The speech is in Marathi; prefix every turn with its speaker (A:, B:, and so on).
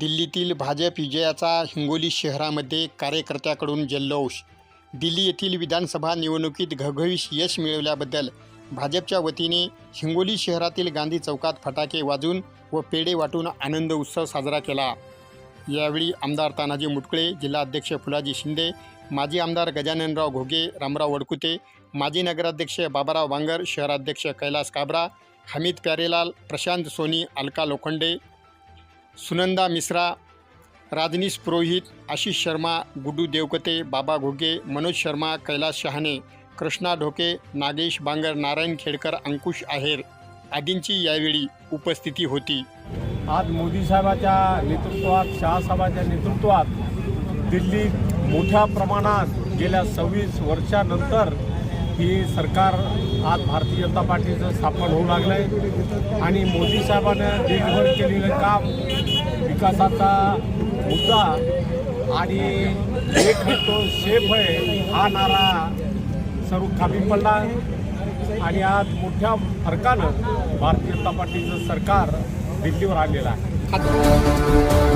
A: दिल्लीतील भाजप विजयाचा हिंगोली शहरामध्ये कार्यकर्त्याकडून जल्लोष. दिल्ली येथील विधानसभा निवडणुकीत घवघवीस यश मिळवल्याबद्दल भाजपच्या वतीने हिंगोली शहरातील गांधी चौकात फटाके वाजून व पेढे वाटून आनंद उत्सव साजरा केला. यावेळी आमदार तानाजी मुटकुळे जिल्हाध्यक्ष फुलाजी शिंदे माजी आमदार गजाननराव घोगे रामराव वडकुते माजी नगराध्यक्ष बाबाराव बांगर शहराध्यक्ष कैलास काबरा हमीद प्यारेलाल प्रशांत सोनी अलका लोखंडे सुनंदा मिश्रा राजनीश पुरोहित आशिष शर्मा गुड्डू देवकते बाबा घोगे मनोज शर्मा कैलास शहाणे कृष्णा ढोके नागेश बांगर नारायण खेडकर अंकुश आहेर आदींची यावेळी उपस्थिती होती.
B: आज मोदी साहेबाच्या नेतृत्वात शहासाहेबांच्या नेतृत्वात दिल्लीत मोठ्या प्रमाणात गेल्या सव्वीस वर्षानंतर ही सरकार आज भारतीय जनता पार्टीचं स्थापन होऊ लागलं आहे आणि मोदी साहेबानं देशभर केलेलं काम विकासाचा मुद्दा आणि एक तो सेफ आहे हा नारा सर्व कामी पडला आणि आज मोठ्या फरकानं भारतीय जनता पार्टीचं सरकार दिल्लीवर आलेलं आहे.